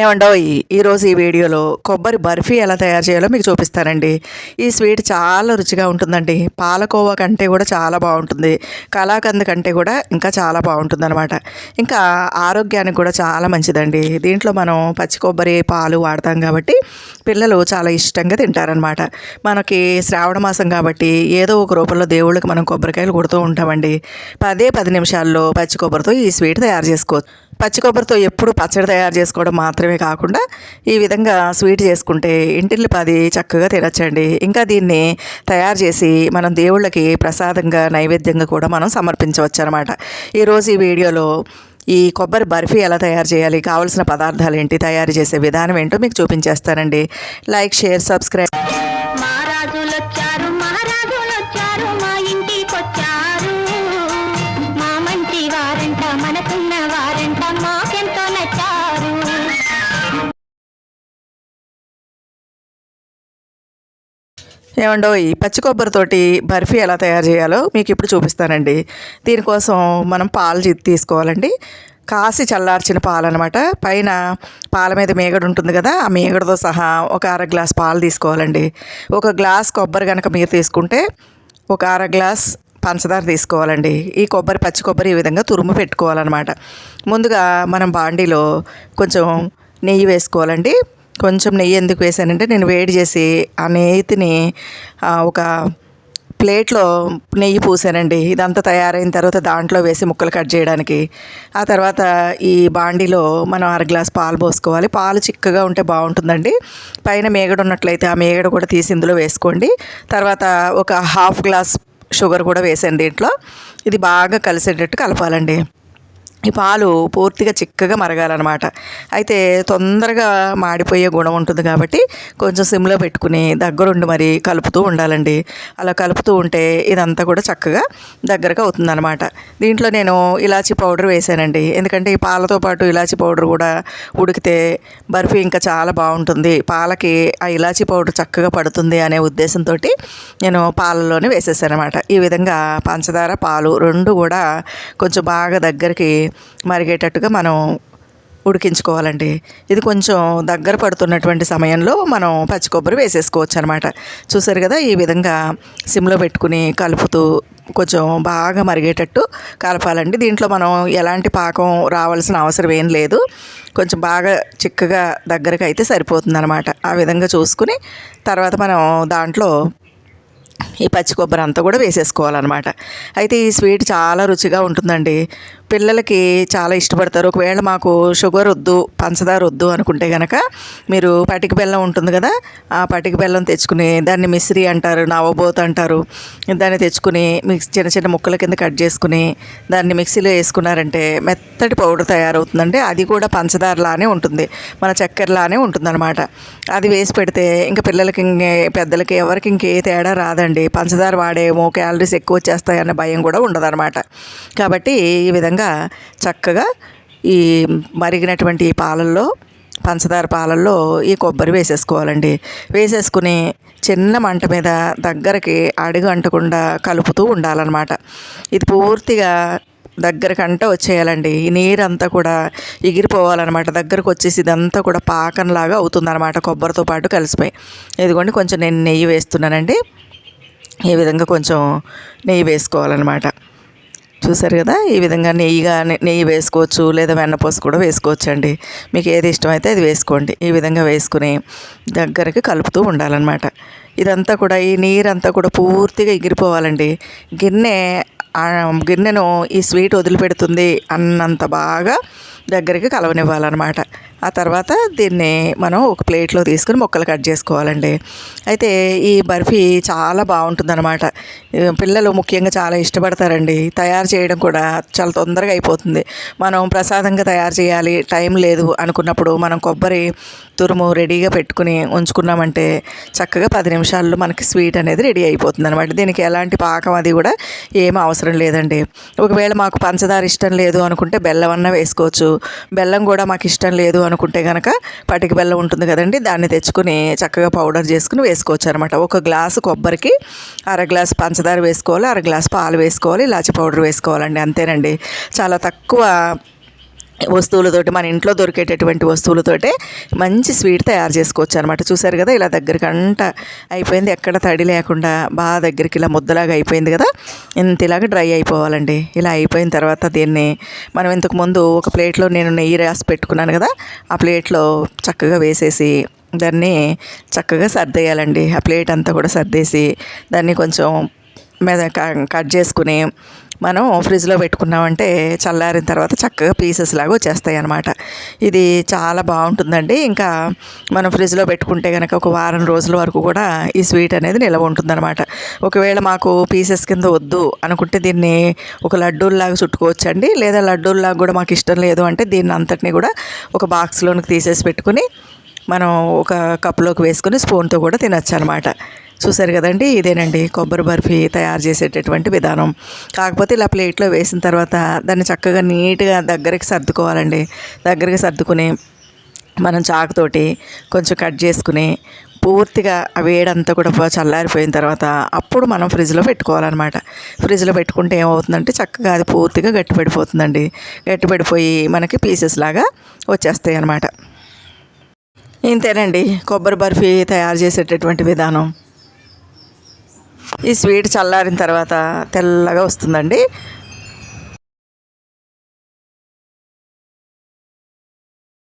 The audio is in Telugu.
ఏమండో ఈరోజు ఈ వీడియోలో కొబ్బరి బర్ఫీ ఎలా తయారు చేయాలో మీకు చూపిస్తానండి. ఈ స్వీట్ చాలా రుచిగా ఉంటుందండి. పాలకోవా కంటే కూడా చాలా బాగుంటుంది. కలాకంద్ కంటే కూడా ఇంకా చాలా బాగుంటుంది అనమాట ఇంకా ఆరోగ్యానికి కూడా చాలా మంచిదండి. దీంట్లో మనం పచ్చి కొబ్బరి పాలు వాడతాం కాబట్టి పిల్లలు చాలా ఇష్టంగా తింటారనమాట మనకి శ్రావణ మాసం కాబట్టి ఏదో ఒక రూపంలో దేవుళ్ళకి మనం కొబ్బరికాయలు కొడుతూ ఉంటామండి. పదే పది నిమిషాల్లో పచ్చి కొబ్బరితో ఈ స్వీట్ తయారు చేసుకోవచ్చు. పచ్చి కొబ్బరితో ఎప్పుడు పచ్చడి తయారు చేసుకోవడం మాత్రమే కాకుండా ఈ విధంగా స్వీట్ చేసుకుంటే ఇంటిల్లి పది చక్కగా తినచ్చండి. ఇంకా దీన్ని తయారు చేసి మనం దేవుళ్ళకి ప్రసాదంగా నైవేద్యంగా కూడా మనం సమర్పించవచ్చు అనమాట ఈరోజు ఈ వీడియోలో ఈ కొబ్బరి బర్ఫీ ఎలా తయారు చేయాలి కావాల్సిన పదార్థాలు ఏంటి తయారు చేసే విధానం ఏంటో మీకు చూపించేస్తానండి. Like share subscribe. ఏమండో ఈ పచ్చి కొబ్బరితోటి బర్ఫీ ఎలా తయారు చేయాలో మీకు ఇప్పుడు చూపిస్తానండి. దీనికోసం మనం పాలు తీసుకోవాలండి. కాసి చల్లార్చిన పాలు అనమాట పైన పాల మీద మేగడ ఉంటుంది కదా ఆ మేగడతో సహా ఒక అర గ్లాస్ పాలు తీసుకోవాలండి. ఒక గ్లాస్ కొబ్బరి కనుక మీరు తీసుకుంటే ఒక అర గ్లాస్ పంచదార తీసుకోవాలండి. ఈ కొబ్బరి పచ్చి కొబ్బరి ఈ విధంగా తురుము పెట్టుకోవాలన్నమాట. ముందుగా మనం బాండీలో కొంచెం నెయ్యి వేసుకోవాలండి. కొంచెం నెయ్యి ఎందుకు వేసానంటే నేను వేడి చేసి ఆ నెయ్యిని ఒక ప్లేట్లో నెయ్యి పూసానండి. ఇదంతా తయారైన తర్వాత దాంట్లో వేసి ముక్కలు కట్ చేయడానికి. ఆ తర్వాత ఈ బాండీలో మనం అర గ్లాస్ పాలు పోసుకోవాలి. పాలు చిక్కగా ఉంటే బాగుంటుందండి. పైన మేగడ ఉన్నట్లయితే ఆ మేగడ కూడా తీసి ఇందులో వేసుకోండి. తర్వాత ఒక హాఫ్ గ్లాస్ షుగర్ కూడా వేసాను దీంట్లో ఇది బాగా కలిసేటట్టు కలపాలండి. ఈ పాలు పూర్తిగా చిక్కగా మరగాలన్నమాట. అయితే తొందరగా మాడిపోయే గుణం ఉంటుంది కాబట్టి కొంచెం సిమ్లో పెట్టుకుని దగ్గరుండి మరి కలుపుతూ ఉండాలండి. అలా కలుపుతూ ఉంటే ఇదంతా కూడా చక్కగా దగ్గరగా అవుతుందన్నమాట. దీంట్లో నేను ఇలాచి పౌడర్ వేసానండి. ఎందుకంటే ఈ పాలతో పాటు ఇలాచీ పౌడర్ కూడా ఉడికితే బర్ఫీ ఇంకా చాలా బాగుంటుంది. పాలకి ఆ ఇలాచీ పౌడర్ చక్కగా పడుతుంది అనే ఉద్దేశంతో నేను పాలల్లోనే వేసేసాను అనమాట ఈ విధంగా పంచదార పాలు రెండు కూడా కొంచెం బాగా దగ్గరికి మరిగేటట్టుగా మనం ఉడికించుకోవాలండి. ఇది కొంచెం దగ్గర పడుతున్నటువంటి సమయంలో మనం పచ్చి కొబ్బరి వేసేసుకోవచ్చు అనమాట చూసారు కదా ఈ విధంగా సిమ్లో పెట్టుకుని కలుపుతూ కొంచెం బాగా మరిగేటట్టు కలపాలండి. దీంట్లో మనం ఎలాంటి పాకం రావాల్సిన అవసరం ఏం లేదు. కొంచెం బాగా చిక్కగా దగ్గరకు అయితే సరిపోతుంది అనమాట ఆ విధంగా చూసుకుని తర్వాత మనం దాంట్లో ఈ పచ్చి కొబ్బరి అంతా కూడా వేసేసుకోవాలన్నమాట. అయితే ఈ స్వీట్ చాలా రుచిగా ఉంటుందండి. పిల్లలకి చాలా ఇష్టపడతారు. ఒకవేళ మాకు షుగర్ వద్దు పంచదార వద్దు అనుకుంటే కనుక మీరు పటిక బెల్లం ఉంటుంది కదా ఆ పటిక బెల్లం తెచ్చుకుని దాన్ని మిశ్రీ అంటారు నవబోత్ అంటారు. దాన్ని తెచ్చుకుని మిక్స్ చిన్న చిన్న ముక్కల కింద కట్ చేసుకుని దాన్ని మిక్సీలో వేసుకున్నారంటే మెత్తటి పౌడర్ తయారవుతుందండి. అది కూడా పంచదారలానే ఉంటుంది. మన చక్కెరలానే ఉంటుందన్నమాట. అది వేసి పెడితే ఇంకా పిల్లలకి ఇంకే పెద్దలకి ఎవరికి ఇంకే తేడా రాదండి. పంచదార వాడేమో క్యాలరీస్ ఎక్కువ వచ్చేస్తాయన్న భయం కూడా ఉండదన్నమాట. కాబట్టి ఈ విధంగా చక్కగా ఈ మరిగినటువంటి ఈ పాలల్లో పంచదార పాలల్లో ఈ కొబ్బరి వేసేసుకోవాలండి. వేసేసుకుని చిన్న మంట మీద దగ్గరికి అడుగు అంటకుండా కలుపుతూ ఉండాలన్నమాట. ఇది పూర్తిగా దగ్గరకంట వచ్చేయాలండి. ఈ నీరంతా కూడా ఎగిరిపోవాలన్నమాట. దగ్గరకు వచ్చేసి ఇదంతా కూడా పాకంలాగా అవుతుందన్నమాట కొబ్బరితో పాటు కలిసిపోయి. ఇదిగోండి కొంచెం నేను నెయ్యి వేస్తున్నానండి. ఈ విధంగా కొంచెం నెయ్యి వేసుకోవాలన్నమాట. చూసారు కదా? ఈ విధంగా నెయ్యిగా నెయ్యి వేసుకోవచ్చు లేదా వెన్నపూస కూడా వేసుకోవచ్చు అండి మీకు ఏది ఇష్టమైతే అది వేసుకోండి. ఈ విధంగా వేసుకుని దగ్గరకి కలుపుతూ ఉండాలన్నమాట. ఇదంతా కూడా ఈ నీరంతా కూడా పూర్తిగా ఎగిరిపోవాలండి. గిన్నె ఆ గిన్నెను ఈ స్వీట్ వదిలిపెడుతుంది అన్నంత బాగా దగ్గరికి కలవనివ్వాలన్నమాట. ఆ తర్వాత దీన్ని మనం ఒక ప్లేట్లో తీసుకుని ముక్కలు కట్ చేసుకోవాలండి. అయితే ఈ బర్ఫీ చాలా బాగుంటుందన్నమాట. పిల్లలు ముఖ్యంగా చాలా ఇష్టపడతారండి. తయారు చేయడం కూడా చాలా తొందరగా అయిపోతుంది. మనం ప్రసాదంగా తయారు చేయాలి టైం లేదు అనుకున్నప్పుడు మనం కొబ్బరి తురుము రెడీగా పెట్టుకుని ఉంచుకున్నామంటే చక్కగా పది నిమిషాల్లో మనకి స్వీట్ అనేది రెడీ అయిపోతుంది అనమాట దీనికి ఎలాంటి పాకం అది కూడా ఏం అవసరం లేదండి. ఒకవేళ మాకు పంచదార ఇష్టం లేదు అనుకుంటే బెల్లం అన్న వేసుకోవచ్చు. బెల్లం కూడా మాకు ఇష్టం లేదు అనుకుంటే కనుక పటిక బెల్లం ఉంటుంది కదండి దాన్ని తెచ్చుకుని చక్కగా పౌడర్ చేసుకుని వేసుకోవచ్చు అనమాట ఒక గ్లాసు కొబ్బరికి అర గ్లాసు పంచదార వేసుకోవాలి అర గ్లాసు పాలు వేసుకోవాలి ఇలాచి పౌడర్ వేసుకోవాలండి అంతేనండి. చాలా తక్కువ వస్తువులతోటి మన ఇంట్లో దొరికేటటువంటి వస్తువులతోటే మంచి స్వీట్ తయారు చేసుకోవచ్చు అనమాట చూసారు కదా ఇలా దగ్గరికి అంట అయిపోయింది. ఎక్కడ తడి లేకుండా బాగా దగ్గరికి ఇలా ముద్దలాగా అయిపోయింది కదా. ఇంత ఇలాగ డ్రై అయిపోవాలండి. ఇలా అయిపోయిన తర్వాత దీన్ని మనం ఇంతకు ముందు ఒక ప్లేట్లో నేను నెయ్యి రాసి పెట్టుకున్నాను కదా ఆ ప్లేట్లో చక్కగా వేసేసి దాన్ని చక్కగా సర్దేయాలండి. ఆ ప్లేట్ అంతా కూడా సర్దేసి దాన్ని కొంచెం మీద క- కట్ చేసుకుని మనం ఫ్రిడ్జ్లో పెట్టుకున్నామంటే చల్లారిన తర్వాత చక్కగా పీసెస్ లాగా వచ్చేస్తాయి అనమాట ఇది చాలా బాగుంటుందండి. ఇంకా మనం ఫ్రిడ్జ్లో పెట్టుకుంటే కనుక ఒక వారం రోజుల వరకు కూడా ఈ స్వీట్ అనేది నిల్వ ఉంటుందన్నమాట. ఒకవేళ మాకు పీసెస్ కింద వద్దు అనుకుంటే దీన్ని ఒక లడ్డూల్లాగా చుట్టుకోవచ్చండి. లేదా లడ్డూల్లాగా కూడా మాకు ఇష్టం లేదు అంటే దీన్ని అంతటిని కూడా ఒక బాక్స్లోనికి తీసేసి పెట్టుకుని మనం ఒక కప్లోకి వేసుకుని స్పూన్తో కూడా తినచ్చు అనమాట చూసారు కదండి ఇదేనండి కొబ్బరి బర్ఫీ తయారు చేసేటటువంటి విధానం. కాకపోతే ఇలా ప్లేట్లో వేసిన తర్వాత దాన్ని చక్కగా నీట్గా దగ్గరికి సర్దుకోవాలండి. దగ్గరికి సర్దుకుని మనం చాకుతోటి కొంచెం కట్ చేసుకుని పూర్తిగా ఆ వేడంతా కూడా చల్లారిపోయిన తర్వాత అప్పుడు మనం ఫ్రిడ్జ్లో పెట్టుకోవాలన్నమాట. ఫ్రిడ్జ్లో పెట్టుకుంటే ఏమవుతుందంటే చక్కగా అది పూర్తిగా గట్టిపడిపోతుందండి. గట్టిపడిపోయి మనకి పీసెస్ లాగా వచ్చేస్తాయి అన్నమాట ఇంతేనండి కొబ్బరి బర్ఫీ తయారు చేసేటటువంటి విధానం. ఈ స్వీట్ చల్లారిన తర్వాత తెల్లగా వస్తుందండి.